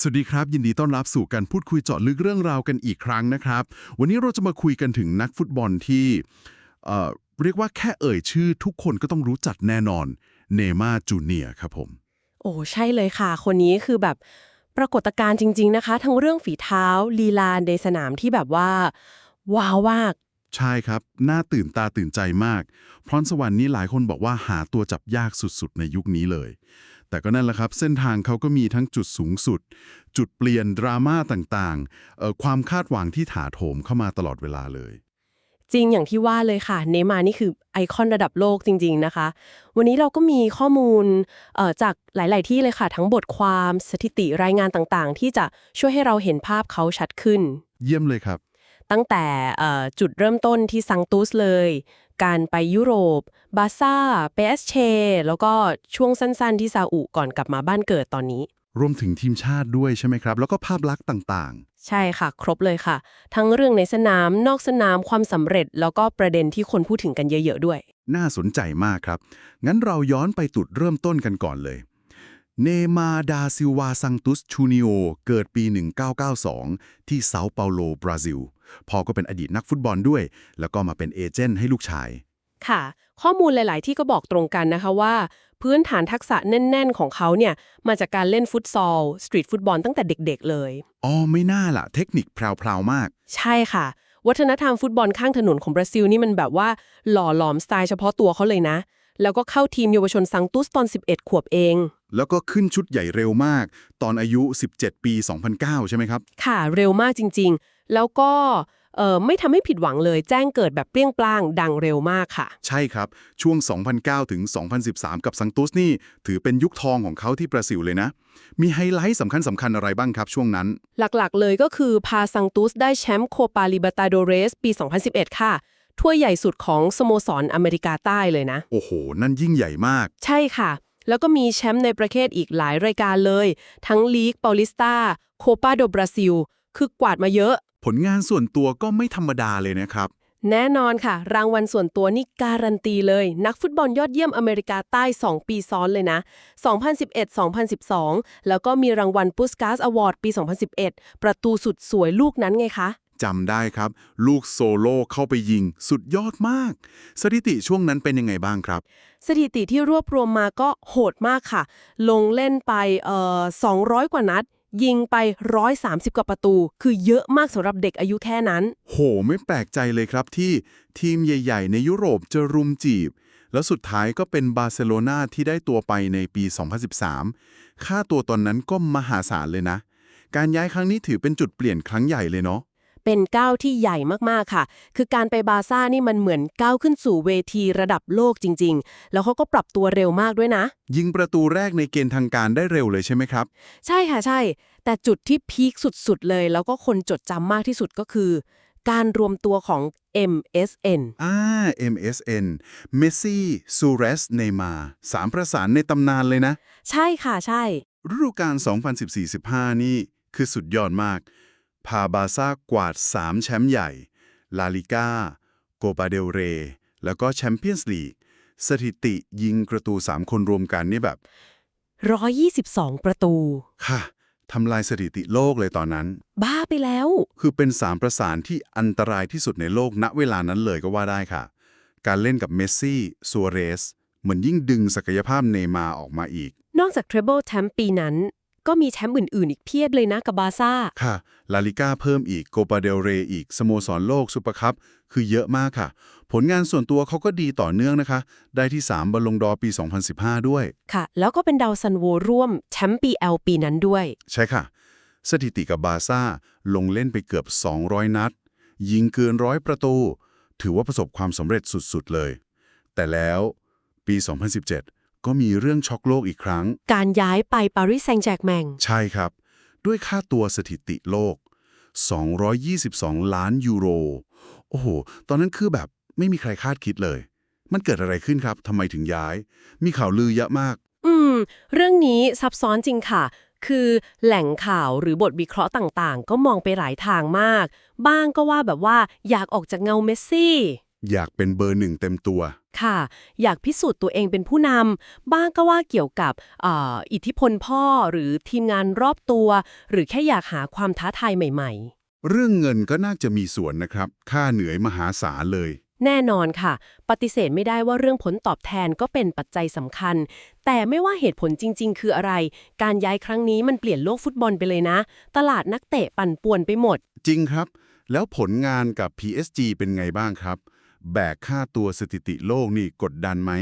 สวัสดีครับ ยินดีต้อนรับสู่การพูดคุยเจาะลึกเรื่องราวกันอีกครั้งนะครับ วันนี้เราจะมาคุยกันถึงนักฟุตบอลที่เอ่อเรียกว่าแค่เอ่ยชื่อทุกคนก็ต้องรู้จักแน่นอนเนม่าจูเนียครับผม โอ้ใช่เลยค่ะ คนนี้คือแบบปรากฏการณ์จริง ๆนะคะ ทั้งเรื่องฝีเท้าลีลาในสนามที่แบบว่า ว้าวมาก ใช่ครับ น่าตื่นตาตื่นใจมาก พรสวรรค์นี้หลายคนบอกว่าหาตัวจับยากสุดๆ ในยุคนี้เลย แต่ก็นั่นแหละครับ เส้นทางเขาก็มีทั้งจุดสูงสุด จุดเปลี่ยนดราม่าต่างๆเอ่อความคาดหวังที่ถาโถมเข้ามาตลอดเวลาเลย จริงอย่างที่ว่าเลยค่ะ เนย์มาร์นี่คือไอคอนระดับโลกจริง ๆนะคะ วันนี้เราก็มีข้อมูลเอ่อจากหลาย ๆ ที่เลยค่ะ ทั้งบทความสถิติรายงานต่างๆ ที่จะช่วยให้เราเห็นภาพเขาชัดขึ้น เยี่ยมเลยครับ ตั้งแต่เอ่อจุดเริ่มต้นที่ซังตุสเลย การไปยุโรป บาซ่าเปสเช แล้วก็ช่วงสั้นๆ ที่ซาอุก่อนกลับมาบ้านเกิดตอนนี้ รวมถึงทีมชาติด้วยใช่ไหมครับ แล้วก็ภาพลักษณ์ต่างใช่ค่ะ ครบเลยค่ะ ทั้งเรื่องในสนามนอกสนามความสำเร็จ แล้วก็ประเด็นที่คนพูดถึงกันเยอะๆด้วยๆน่าสนใจมากครับ งั้นเราย้อนไปจุดเริ่มต้นกันก่อนเลยเนมาดาซิลวาซังตุสชูนิโอ เกิดปี 1992 ที่เซาเปาโล บราซิล พ่อก็เป็นอดีตนักฟุตบอลด้วย แล้วก็มาเป็นเอเจนต์ให้ลูกชาย ค่ะ ข้อมูลหลาย ๆ ที่ก็บอกตรงกันนะคะว่า พื้นฐานทักษะแน่น ๆ ของเขาเนี่ยมาจากการเล่นฟุตซอลสตรีทฟุตบอลตั้งแต่เด็ก ๆ เลยอ๋อไม่น่าล่ะ เทคนิคแพรวๆมาก ใช่ค่ะ วัฒนธรรมฟุตบอลข้างถนนของบราซิลนี่มันแบบว่า หล่อหลอมสไตล์เฉพาะตัวเขาเลยนะ แล้วก็เข้าทีมเยาวชนซังตุสตอน 11 ขวบเอง แล้วก็ขึ้นชุดใหญ่เร็วมาก ตอนอายุ 17 ปี 2009 ใช่ไหมครับ ค่ะเร็วมากจริง ๆ แล้วก็เอ่อไม่ทำให้ผิดหวังเลยแจ้งเกิดแบบเปรี้ยงปร้าง ดังเร็วมากค่ะ ใช่ครับ ช่วง 2009 ถึง 2013 กับซังตุสนี่ ถือเป็นยุคทองของเขาที่บราซิลเลยนะ มีไฮไลท์สำคัญสำคัญๆอะไรบ้างครับช่วงนั้น หลักๆ เลยก็คือพาซังตุสได้แชมป์โคปาลิบ r ตาโดเรสปี 2011 ค่ะ ถ้วยใหญ่สุดของสโมสรอเมริกาใต้เลยนะ โอ้โห นั่นยิ่งใหญ่มาก ใช่ค่ะ แล้วก็มีแชมป์ในประเทศอีกหลายรายการเลย ทั้งลีกเปาลิสตาโคปาโดบราซิล คือกวาดมาเยอะ ผลงานส่วนตัวก็ไม่ธรรมดาเลยนะครับ แน่นอนค่ะ รางวัลส่วนตัวนี่การันตีเลย นักฟุตบอลยอดเยี่ยมอเมริกาใต้ 2 ปีซ้อนเลยนะ 2011-2012 แล้วก็มีรางวัลปุสกาสอวอร์ดปี 2011 ประตูสุดสวยลูกนั้นไงคะจำได้ครับ ลูกโซโล่เข้าไปยิง สุดยอดมาก สถิติช่วงนั้นเป็นยังไงบ้างครับ สถิติที่รวบรวมมาก็โหดมากค่ะ ลงเล่นไปเอ่อ200 กว่านัด ยิงไป 130 กว่าประตู คือเยอะมากสำหรับเด็กอายุแค่นั้น โห ไม่แปลกใจเลยครับที่ทีมใหญ่ ๆ ในยุโรปจะรุมจีบ แล้วสุดท้ายก็เป็นบาร์เซโลนาที่ได้ตัวไปในปี 2013 ค่าตัวตอนนั้นก็มหาศาลเลยนะ การย้ายครั้งนี้ถือเป็นจุดเปลี่ยนครั้งใหญ่เลยเนาะ เป็นก้าวที่ใหญ่มากๆค่ะ คือการไปบาร์ซ่านี่มันเหมือนก้าวขึ้นสู่เวทีระดับโลกจริง ๆ แล้วเขาก็ปรับตัวเร็วมากด้วยนะ ยิงประตูแรกในเกณฑ์ทางการได้เร็วเลยใช่ไหมครับ ใช่ค่ะใช่ แต่จุดที่พีคสุดๆเลย แล้วก็คนจดจำมากที่สุดก็คือ การรวมตัวของ MSN อ่า MSN เมสซี่ซูเรสเนมาสามประสานในตำนานเลยนะ ใช่ค่ะใช่ฤดูกาล2014-15 นี่คือสุดยอดมาก พาบาซ่ากวาด 3 แชมป์ใหญ่ ลาลิก้า โกปาเดลเร แล้วก็แชมเปี้ยนส์ลีก สถิติยิงประตู 3 คนรวมกันนี่แบบ 122 ประตู ค่ะทำลายสถิติโลกเลยตอนนั้น บ้าไปแล้ว คือเป็นสามประสานที่อันตรายที่สุดในโลกณเวลานั้นเลยก็ว่าได้ค่ะ การเล่นกับเมสซี่ซัวเรส เหมือนยิ่งดึงศักยภาพเนย์มาร์ออกมาอีก นอกจาก Treble แชมป์ปีนั้น ก็มีแชมป์อื่น ๆ อีกเพียบเลยนะกับบาร์ซ่า ค่ะ ลาลิก้าเพิ่มอีก โกปาเดลเรอีก สโมสรโลกซูเปอร์คัพ คือเยอะมากค่ะ ผลงานส่วนตัวเขาก็ดีต่อเนื่องนะคะ ได้ที่ 3บอลลงดอร์ปี 2015 ด้วย ค่ะ แล้วก็เป็นดาวซันโวร่วมแชมป์ปี L ปีนั้นด้วย ใช่ค่ะ สถิติกับบาร์ซ่าลงเล่นไปเกือบ 200 นัด ยิงเกินร้อยประตู ถือว่าประสบความสำเร็จสุด ๆ เลย แต่แล้วปี 2017 ก็มีเรื่องช็อกโลกอีกครั้ง การย้ายไปปารีสแซงต์แจกแมง ใช่ครับ ด้วยค่าตัวสถิติโลก 222 ล้านยูโร โอ้โห ตอนนั้นคือแบบไม่มีใครคาดคิดเลย มันเกิดอะไรขึ้นครับทำไมถึงย้าย มีข่าวลือเยอะมาก อืม เรื่องนี้ซับซ้อนจริงค่ะ คือแหล่งข่าวหรือบทวิเคราะห์ต่างๆ ก็มองไปหลายทางมาก บ้างก็ว่าแบบว่าอยากออกจากเงาเมสซี่ อยากเป็นเบอร์หนึ่งเต็มตัว ค่ะ อยากพิสูจน์ตัวเองเป็นผู้นำบ้างก็ว่าเกี่ยวกับเอ่ออิทธิพลพ่อหรือทีมงานรอบตัว หรือแค่อยากหาความท้าทายใหม่เรื่องเงินก็น่าจะมีส่วนนะครับ ค่าเหนื่อยมหาศาลเลยๆแน่นอนค่ะ ปฏิเสธไม่ได้ว่าเรื่องผลตอบแทนก็เป็นปัจจัยสำคัญ แต่ไม่ว่าเหตุผลจริง ๆ คืออะไร การย้ายครั้งนี้มันเปลี่ยนโลกฟุตบอลไปเลยนะ ตลาดนักเตะปั่นป่วนไปหมด จริงครับ แล้วผลงานกับ PSG เป็นไงบ้างครับ แบกค่าตัวสถิติโลกนี่กดดันไหม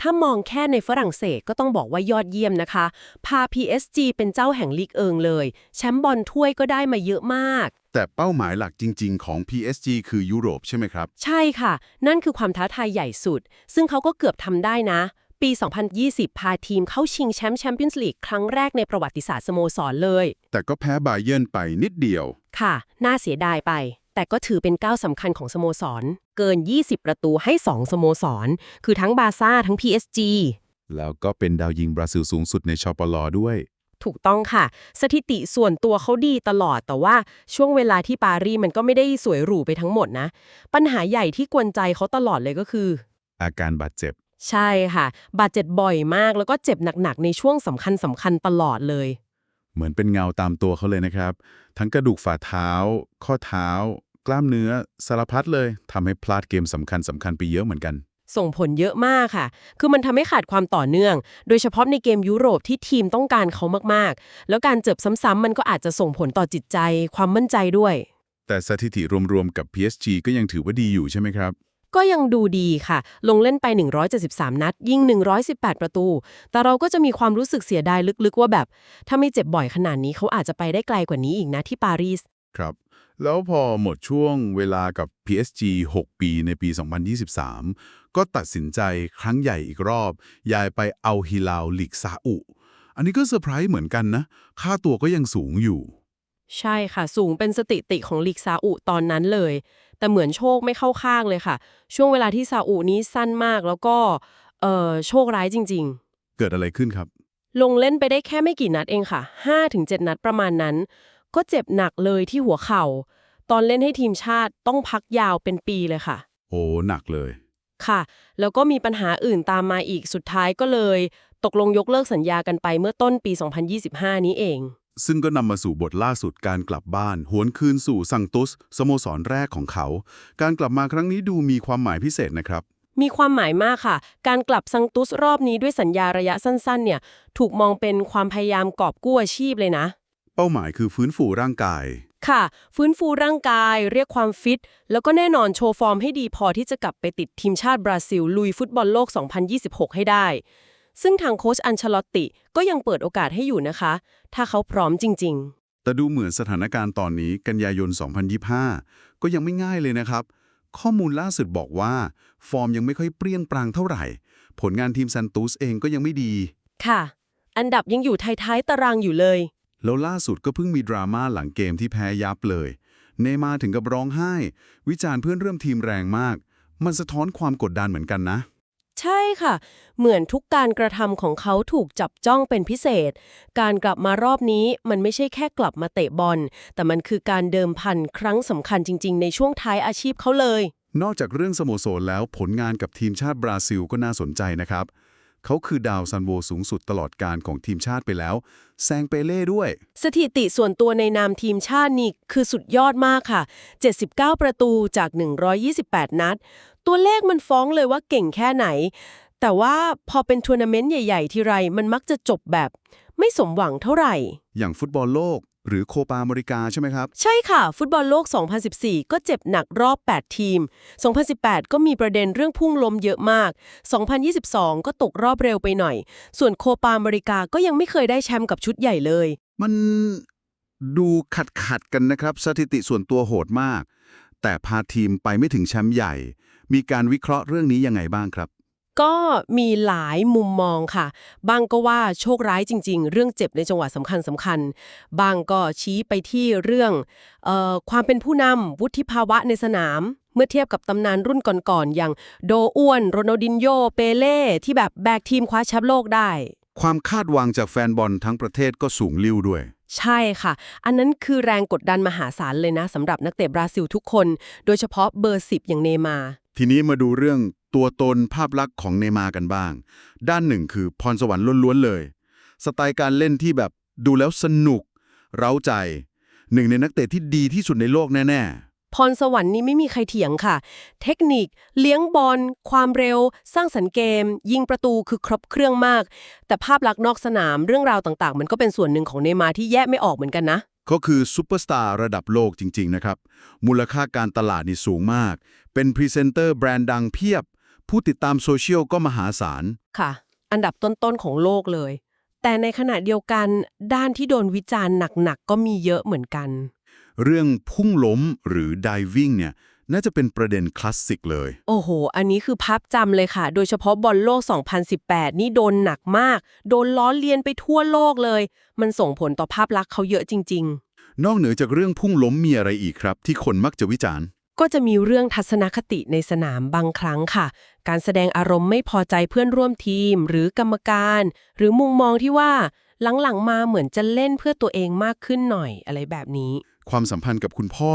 ถ้ามองแค่ในฝรั่งเศสก็ต้องบอกว่ายอดเยี่ยมนะคะ พา PSG เป็นเจ้าแห่งลีกเอิงเลย แชมป์บอลถ้วยก็ได้มาเยอะมาก แต่เป้าหมายหลักจริง ๆ ของ PSG คือยุโรปใช่ไหมครับ ใช่ค่ะ นั่นคือความท้าทายใหญ่สุด ซึ่งเขาก็เกือบทำได้นะ ปี 2020 พาทีมเข้าชิงแชมป์แชมเปี้ยนส์ลีกครั้งแรกในประวัติศาสตร์สโมสรเลย แต่ก็แพ้บาเยิร์นไปนิดเดียว ค่ะ น่าเสียดายไป แต่ก็ถือเป็นก้าวสำคัญของสโมสร เกิน 20 ประตูให้ 2 สโมสร คือทั้งบาซ่าทั้ง PSG แล้วก็เป็นดาวยิงบราซิลสูงสุดในชปลด้วย ถูกต้องค่ะ สถิติส่วนตัวเขาดีตลอด แต่ว่าช่วงเวลาที่ปารีสมันก็ไม่ได้สวยหรูไปทั้งหมดนะ ปัญหาใหญ่ที่กวนใจเขาตลอดเลยก็คือ อาการบาดเจ็บ ใช่ค่ะ บาดเจ็บบ่อยมากแล้วก็เจ็บหนักๆในช่วงสำคัญสำคัญตลอดเลย เหมือนเป็นเงาตามตัวเขาเลยนะครับ ทั้งกระดูกฝ่าเท้า ข้อเท้า กล้ามเนื้อสารพัดเลยทำให้พลาดเกมสำคัญสำคัญไปเยอะเหมือนกัน ส่งผลเยอะมากค่ะ คือมันทำให้ขาดความต่อเนื่อง โดยเฉพาะในเกมยุโรปที่ทีมต้องการเขามากๆ แล้วการเจ็บซ้ำๆมันก็อาจจะส่งผลต่อจิตใจ ความมั่นใจด้วย แต่สถิติรวมๆกับ PSG ก็ยังถือว่าดีอยู่ใช่ไหมครับ ก็ยังดูดีค่ะ ลงเล่นไป 173 นัด ยิง 118 ประตู แต่เราก็จะมีความรู้สึกเสียดายลึกๆว่าแบบ ถ้าไม่เจ็บบ่อยขนาดนี้เขาอาจจะไปได้ไกลกว่านี้อีกนะที่ปารีส ครับ แล้วพอหมดช่วงเวลากับ PSG 6 ปีในปี 2023 ก็ตัดสินใจครั้งใหญ่อีกรอบ ย้ายไปเอาฮิลาลลีกซาอุ อันนี้ก็เซอร์ไพรส์เหมือนกันนะ ค่าตัวก็ยังสูงอยู่ ใช่ค่ะ สูงเป็นสถิติของลีกซาอุตอนนั้นเลย แต่เหมือนโชคไม่เข้าข้างเลยค่ะ ช่วงเวลาที่ซาอุนี้สั้นมากแล้วก็เอ่อโชคร้ายจริงเกิดอะไรขึ้นครับๆลงเล่นไปได้แค่ไม่กี่นัดเองค่ะ5-7นัดประมาณนั้น ก็เจ็บหนักเลยที่หัวเข่า ตอนเล่นให้ทีมชาติต้องพักยาวเป็นปีเลยค่ะ โอ้หนักเลย ค่ะ แล้วก็มีปัญหาอื่นตามมาอีกสุดท้ายก็เลย ตกลงยกเลิกสัญญากันไปเมื่อต้นปี 2025 นี้เอง ซึ่งก็นำมาสู่บทล่าสุดการกลับบ้าน หวนคืนสู่ซังตุสสโมสรแรกของเขา การกลับมาครั้งนี้ดูมีความหมายพิเศษนะครับมีความหมายมากค่ะ การกลับซังตุสรอบนี้ด้วยสัญญาระยะสั้นๆ เนี่ย ถูกมองเป็นความพยายามกอบกู้อาชีพเลยนะ เป้าหมายคือฟื้นฟูร่างกาย ค่ะ ฟื้นฟูร่างกาย เรียกความฟิต แล้วก็แน่นอนโชว์ฟอร์มให้ดีพอที่จะกลับไปติดทีมชาติบราซิล ลุยฟุตบอลโลก 2026 ให้ได้ ซึ่งทางโค้ชอันเชลอตติก็ยังเปิดโอกาสให้อยู่นะคะ ถ้าเขาพร้อมจริง ๆ แต่ดูเหมือนสถานการณ์ตอนนี้กันยายน 2025 ก็ยังไม่ง่ายเลยนะครับ ข้อมูลล่าสุดบอกว่า ฟอร์มยังไม่ค่อยเปรี้ยงปรางเท่าไหร่ ผลงานทีมซันตุสเองก็ยังไม่ดี ค่ะ อันดับยังอยู่ท้ายๆตารางอยู่เลย แล้วล่าสุดก็เพิ่งมีดราม่าหลังเกมที่แพ้ยับเลย เนย์มาร์ถึงกับร้องไห้ วิจารณ์เพื่อนร่วมทีมแรงมาก มันสะท้อนความกดดันเหมือนกันนะ ใช่ค่ะ เหมือนทุกการกระทำของเขาถูกจับจ้องเป็นพิเศษ การกลับมารอบนี้มันไม่ใช่แค่กลับมาเตะบอล แต่มันคือการเดิมพันครั้งสำคัญจริง ๆ ในช่วงท้ายอาชีพเขาเลย นอกจากเรื่องสโมสรแล้วผลงานกับทีมชาติบราซิลก็น่าสนใจนะครับ เขาคือดาวซันโวสูงสุดตลอดการของทีมชาติไปแล้ว แซงเปเล่ด้วย สถิติส่วนตัวในนามทีมชาตินี่คือสุดยอดมากค่ะ 79 ประตูจาก 128 นัด ตัวเลขมันฟ้องเลยว่าเก่งแค่ไหน แต่ว่าพอเป็นทัวร์นาเมนต์ใหญ่ ๆ ทีไรมันมักจะจบแบบ ไม่สมหวังเท่าไหร่ อย่างฟุตบอลโลก หรือโคปาอเมริกาใช่ไหมครับ ใช่ค่ะ ฟุตบอลโลก 2014 ก็เจ็บหนักรอบ 8 ทีม 2018 ก็มีประเด็นเรื่องพุ่งล้มเยอะมาก 2022 ก็ตกรอบเร็วไปหน่อย ส่วนโคปาอเมริกาก็ยังไม่เคยได้แชมป์กับชุดใหญ่เลย มันดูขัดขัดๆกันนะครับ สถิติส่วนตัวโหดมาก แต่พาทีมไปไม่ถึงแชมป์ใหญ่ มีการวิเคราะห์เรื่องนี้ยังไงบ้างครับ ก็มีหลายมุมมองค่ะ บางก็ว่าโชคร้ายจริง ๆ เรื่องเจ็บในจังหวะสำคัญสำคัญ บางก็ชี้ไปที่เรื่องเออความเป็นผู้นำวุฒิภาวะในสนาม เมื่อเทียบกับตำนานรุ่นก่อนๆอย่างโดอ้วนโรนัลดินโยเปเล่ที่แบบแบกทีมคว้าแชมป์โลกได้ ความคาดหวังจากแฟนบอลทั้งประเทศก็สูงลิ่วด้วยใช่ค่ะ อันนั้นคือแรงกดดันมหาศาลเลยนะสำหรับนักเตะบราซิลทุกคน โดยเฉพาะเบอร์ 10 อย่างเนย์มาร์ทีนี้มาดูเรื่อง ตัวตนภาพลักษณ์ของเนมากันบ้าง ด้านหนึ่งคือพรสวรรค์ล้วนๆเลย สไตล์การเล่นที่แบบดูแล้วสนุก เร้าใจ หนึ่งในนักเตะที่ดีที่สุดในโลกแน่ๆพรสวรรค์นี่ไม่มีใครเถียงค่ะ เทคนิค เลี้ยงบอล ความเร็ว สร้างสรรค์เกม ยิงประตูคือครบเครื่องมาก แต่ภาพลักษณ์นอกสนามเรื่องราวต่างๆ มันก็เป็นส่วนหนึ่งของเนมาที่แยกไม่ออกเหมือนกันนะ ก็คือซูเปอร์สตาร์ระดับโลกจริง ๆ นะครับ มูลค่าการตลาดนี่สูงมาก เป็นพรีเซนเตอร์แบรนด์ดังเพียบ ผู้ติดตามโซเชียลก็มหาศาล ค่ะ อันดับต้นๆของโลกเลย แต่ในขณะเดียวกันด้านที่โดนวิจารณ์หนักๆ ก็มีเยอะเหมือนกัน เรื่องพุ่งล้มหรือ diving เนี่ยน่าจะเป็นประเด็นคลาสสิกเลย โอ้โห อันนี้คือภาพจำเลยค่ะ โดยเฉพาะบอลโลก 2018 นี่โดนหนักมาก โดนล้อเลียนไปทั่วโลกเลย มันส่งผลต่อภาพลักษณ์เขาเยอะจริง ๆ นอกเหนือจากเรื่องพุ่งล้มมีอะไรอีกครับ ที่คนมักจะวิจารณ์ ก็จะมีเรื่องทัศนคติในสนามบางครั้งค่ะ การแสดงอารมณ์ไม่พอใจเพื่อนร่วมทีม หรือกรรมการ หรือมุมมองที่ว่าหลังๆมาเหมือนจะเล่นเพื่อตัวเองมากขึ้นหน่อยอะไรแบบนี้ ความสัมพันธ์กับคุณพ่อ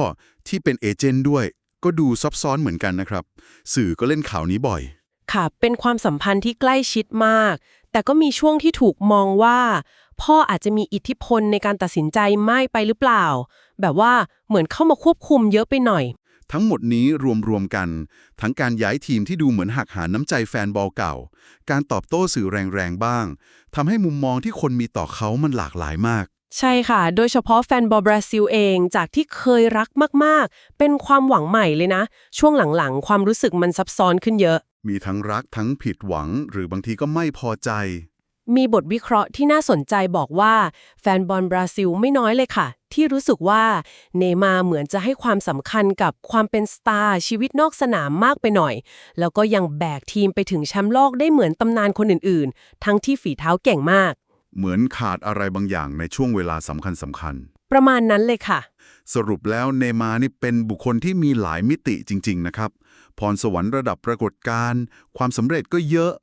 ที่เป็นเอเจนต์ด้วย ก็ดูซับซ้อนเหมือนกันนะครับ สื่อก็เล่นข่าวนี้บ่อย ค่ะ เป็นความสัมพันธ์ที่ใกล้ชิดมาก แต่ก็มีช่วงที่ถูกมองว่า พ่ออาจจะมีอิทธิพลในการตัดสินใจไม่ไปหรือเปล่า แบบว่าเหมือนเข้ามาควบคุมเยอะไปหน่อย ทั้งหมดนี้รวมๆกัน ทั้งการย้ายทีมที่ดูเหมือนหักหาน้ำใจแฟนบอลเก่า การตอบโต้สื่อแรงๆบ้างทำให้มุมมองที่คนมีต่อเขามันหลากหลายมากใช่ค่ะ โดยเฉพาะแฟนบอลบราซิลเอง จากที่เคยรักมาก ๆ เป็นความหวังใหม่เลยนะ ช่วงหลัง ๆ ความรู้สึกมันซับซ้อนขึ้นเยอะ มีทั้งรักทั้งผิดหวัง หรือบางทีก็ไม่พอใจ มีบทวิเคราะห์ที่น่าสนใจบอกว่า แฟนบอลบราซิลไม่น้อยเลยค่ะ ที่รู้สึกว่าเนย์มาร์เหมือนจะให้ความสำคัญกับความเป็นสตาร์ชีวิตนอกสนามมากไปหน่อย แล้วก็ยังแบกทีมไปถึงแชมป์โลกได้เหมือนตำนานคนอื่นๆ ทั้งที่ฝีเท้าเก่งมาก เหมือนขาดอะไรบางอย่างในช่วงเวลาสำคัญสำคัญ ประมาณนั้นเลยค่ะ สรุปแล้วเนย์มาร์นี่เป็นบุคคลที่มีหลายมิติจริง ๆ นะครับ พรสวรรค์ระดับปรากฏการณ์ความสำเร็จก็เยอะ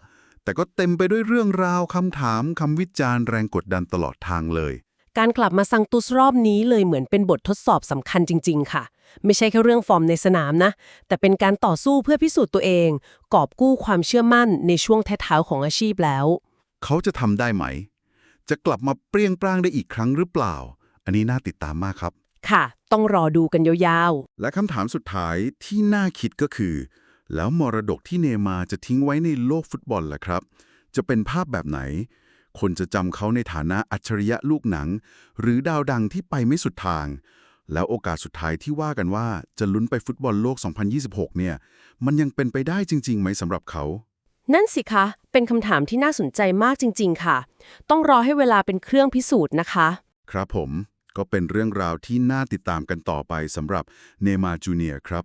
แต่ก็เต็มไปด้วยเรื่องราวคำถามคำวิจารณ์แรงกดดันตลอดทางเลย การกลับมาซังตุสรอบนี้เลยเหมือนเป็นบททดสอบสำคัญจริง ๆ ค่ะ ไม่ใช่แค่เรื่องฟอร์มในสนามนะ แต่เป็นการต่อสู้เพื่อพิสูจน์ตัวเอง กอบกู้ความเชื่อมั่นในช่วงท้ายๆของอาชีพแล้ว เขาจะทำได้ไหม จะกลับมาเปรี้ยงปร้างได้อีกครั้งหรือเปล่า อันนี้น่าติดตามมากครับ ค่ะ ต้องรอดูกันยาวและคำถามสุดท้ายที่น่าคิดก็คือ แล้วมรดกที่เนย์มาร์จะทิ้งไว้ในโลกฟุตบอลล่ะครับ จะเป็นภาพแบบไหน คนจะจำเขาในฐานะอัจฉริยะลูกหนัง หรือดาวดังที่ไปไม่สุดทาง แล้วโอกาสสุดท้ายที่ว่ากันว่าจะลุ้นไปฟุตบอลโลก 2026 เนี่ย มันยังเป็นไปได้จริงๆไหมสำหรับเขาๆนั่นสิคะ เป็นคำถามที่น่าสนใจมากจริง ๆ ค่ะ ต้องรอให้เวลาเป็นเครื่องพิสูจน์นะคะ ครับผม ก็เป็นเรื่องราวที่น่าติดตามกันต่อไปสำหรับเนย์มาร์จูเนียร์ครับ